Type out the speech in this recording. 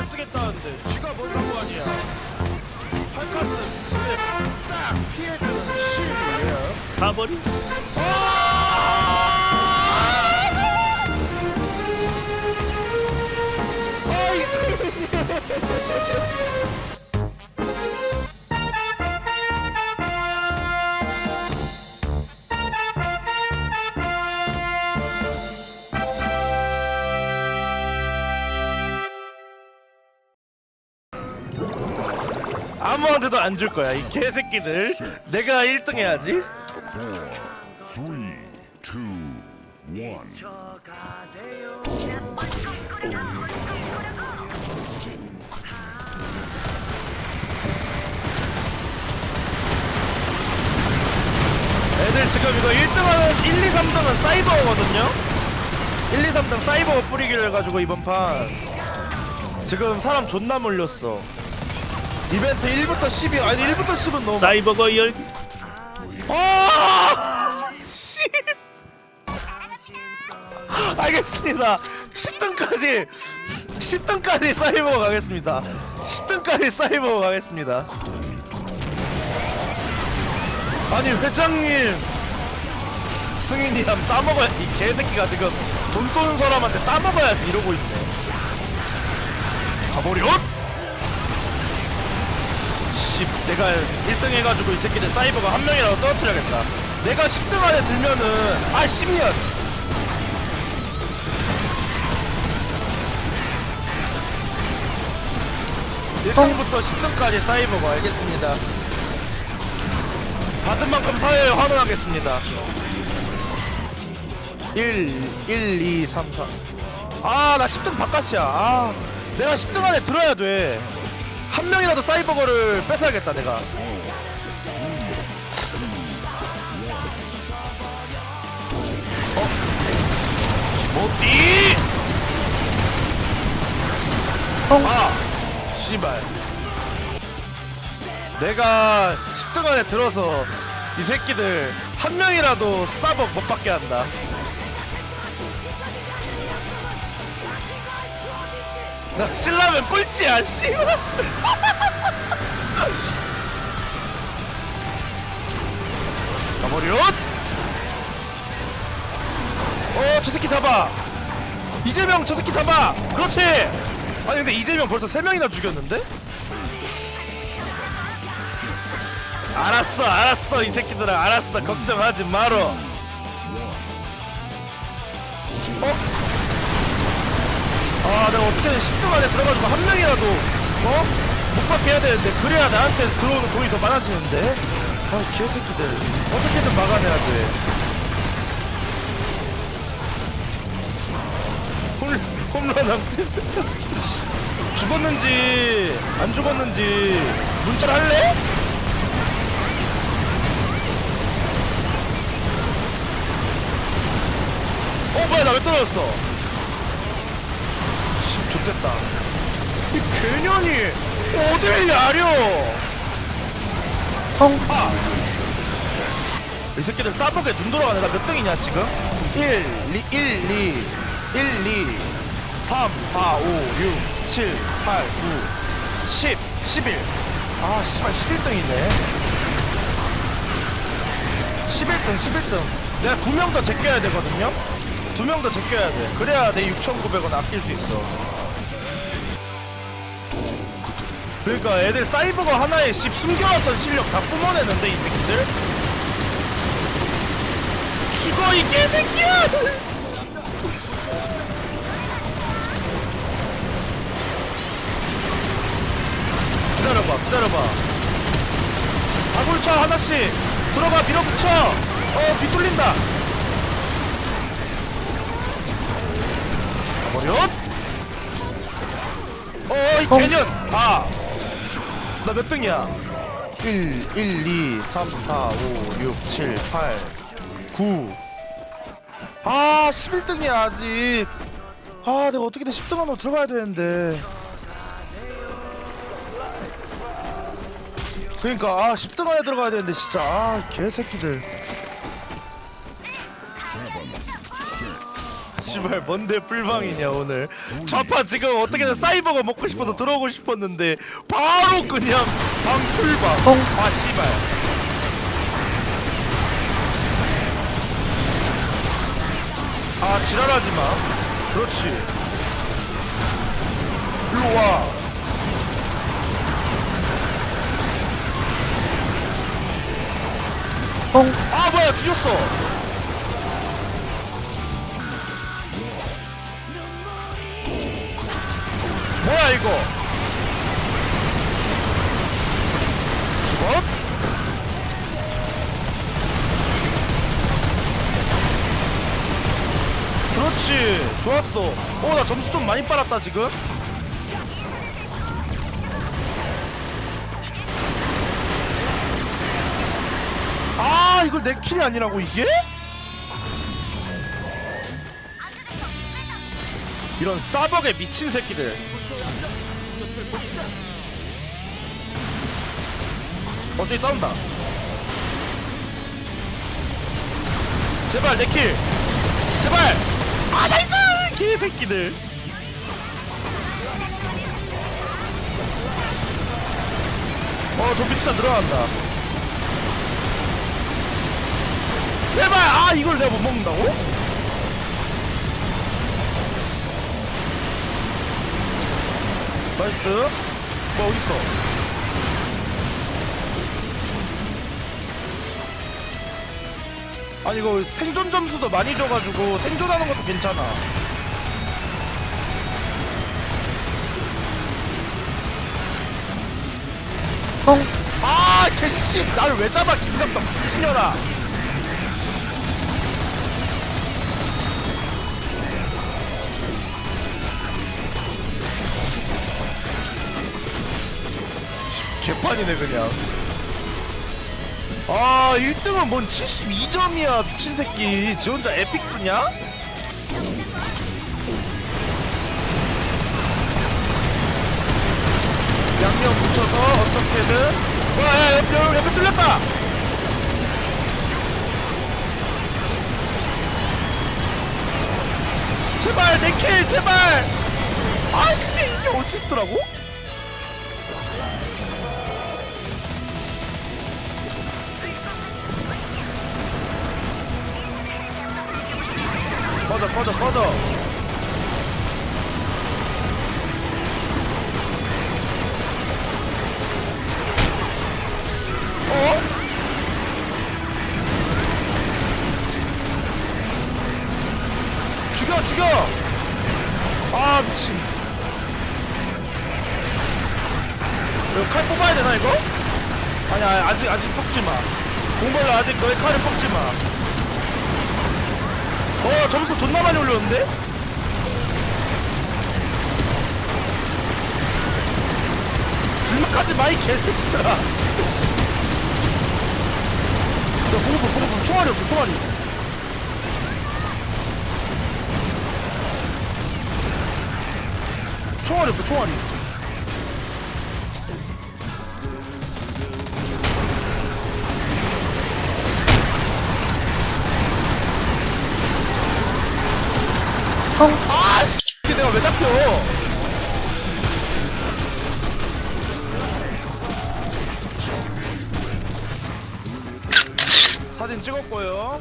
안 쓰겠다는데 지가 뭔 상관이야. 팔카스 근데 딱 피해주는 실이에요. 가버리? 아! 이승민이 아무한테도 안 줄 거야 이 개새끼들. 내가 1등 해야지. 애들 지금 이거 1등은 1, 2, 3등은 사이버거든요? 1, 2, 3등 사이버 뿌리기를 해가지고 이번 판 지금 사람 존나 몰렸어 이벤트 1부터 10이 아니 1부터 10은 너무 사이버거 열기? 아! 씨. 알겠습니다. 10등까지 10등까지 사이버 가겠습니다. 10등까지 사이버 가겠습니다. 아니 회장님 승인이 한 따먹어야 이 개새끼가 지금 돈 쏘는 사람한테 따먹어야지 이러고 있네. 가버려! 씨, 내가 1등 해가지고 이 새끼들 사이버가 한 명이라도 떨어뜨려야겠다. 내가 10등 안에 들면은 아 10년. 일등부터 10등까지 사이버가 알겠습니다. 받은 만큼 사회에 환원하겠습니다. 1, 1, 2, 3, 4. 아, 나 10등 바깥이야. 아, 내가 10등 안에 들어야 돼. 한 명이라도 사이버거를 뺏어야겠다 내가 어? 뭐띠? 아 씨발 내가 10등 안에 들어서 이 새끼들 한 명이라도 싸벅 못 받게 한다 나 신라면 꼴찌야 씨발 가버려. 어저 새끼 잡아. 이재명 저 새끼 잡아. 그렇지. 아니 근데 이재명 벌써 세 명이나 죽였는데? 알았어 알았어 이 새끼들아. 알았어 걱정하지 마라 어? 아 내가 어떻게든 10등 안에 들어가지고 한 명이라도 어? 못 받게 해야 되는데 그래야 나한테 들어오는 돈이 더 많아지는데? 아 개새끼들. 어떻게든 막아내야 돼. 홈, 홈런 함트 죽었는지 안 죽었는지 문자를 할래? 어 뭐야 나 왜 떨어졌어 씨 좋됐다. 이 개년이 어딜 야려? 아! 이 새끼들 싸보게 눈 돌아가네 나몇 등이냐 지금? 1 2 1 2 1 2 3 4 5 6 7 8 9 10 11 아 씨발 11등이네. 11등 11등. 내가 두 명 더 제껴야 되거든요 두 명 더 제껴야 돼. 그래야 내 6,900원 아낄 수 있어. 그러니까 애들 사이버거 하나에 씹 숨겨놨던 실력 다 뿜어내는데 이 새끼들. 죽어 이 개새끼야! 기다려봐 기다려봐. 다굴쳐 하나씩. 들어가 밀어붙여. 어 뒤뚫린다 버려? 어이 개년! 아 나 몇 등이야? 1 1 2 3 4 5 6 7 8 9 아 11등이야 아직. 아 내가 어떻게든 10등 안으로 들어가야 되는데. 그러니까 아 10등 안에 들어가야 되는데 진짜. 아 개새끼들 씨발 뭔데 뿔방이냐 오늘. 좌파 지금 어떻게든 사이버가 먹고 싶어서 들어오고 싶었는데 바로 그냥 방풀방. 아 씨발. 아 지랄하지 마. 그렇지. 일로 와. 아 뭐야 뒤졌어 이거 죽어? 그렇지 좋았어 어나 점수 좀 많이 빨았다 지금 아 이걸 내 킬이 아니라고 이게? 이런 싸벅에 미친 새끼들. 어 저기 싸운다. 제발 내킬. 제발. 아 나이스! 개새끼들. 어 좀비 진짜 늘어난다. 제발! 아 이걸 내가 못 먹는다고? 나이스 뭐 어딨어? 아니 이거 생존 점수도 많이 줘가지고 생존하는 것도 괜찮아. 아 개씨! 나를 왜 잡아 김감독 미친년아 개판이네 그냥. 아 1등은 뭔 72점이야 미친 새끼. 지 혼자 에픽 쓰냐? 양념 묻혀서 어떻게든. 와야 옆에 옆에 뚫렸다! 제발 내킬 제발! 아씨 이게 어시스트라고? 꺼져 꺼져 꺼져 어? 죽여 죽여! 아 미친. 이거 칼 뽑아야 되나 이거? 아니 아직 아직 뽑지 마. 공벌로 아직 너의 칼을 뽑지 마 어 점수 존나 많이 올렸는데? 길막하지 마이 개새끼들아. 자 보고볼 보고볼 총알이 없어 총알이. 총알이 없어 총알이 잡혀. 사진 찍었고요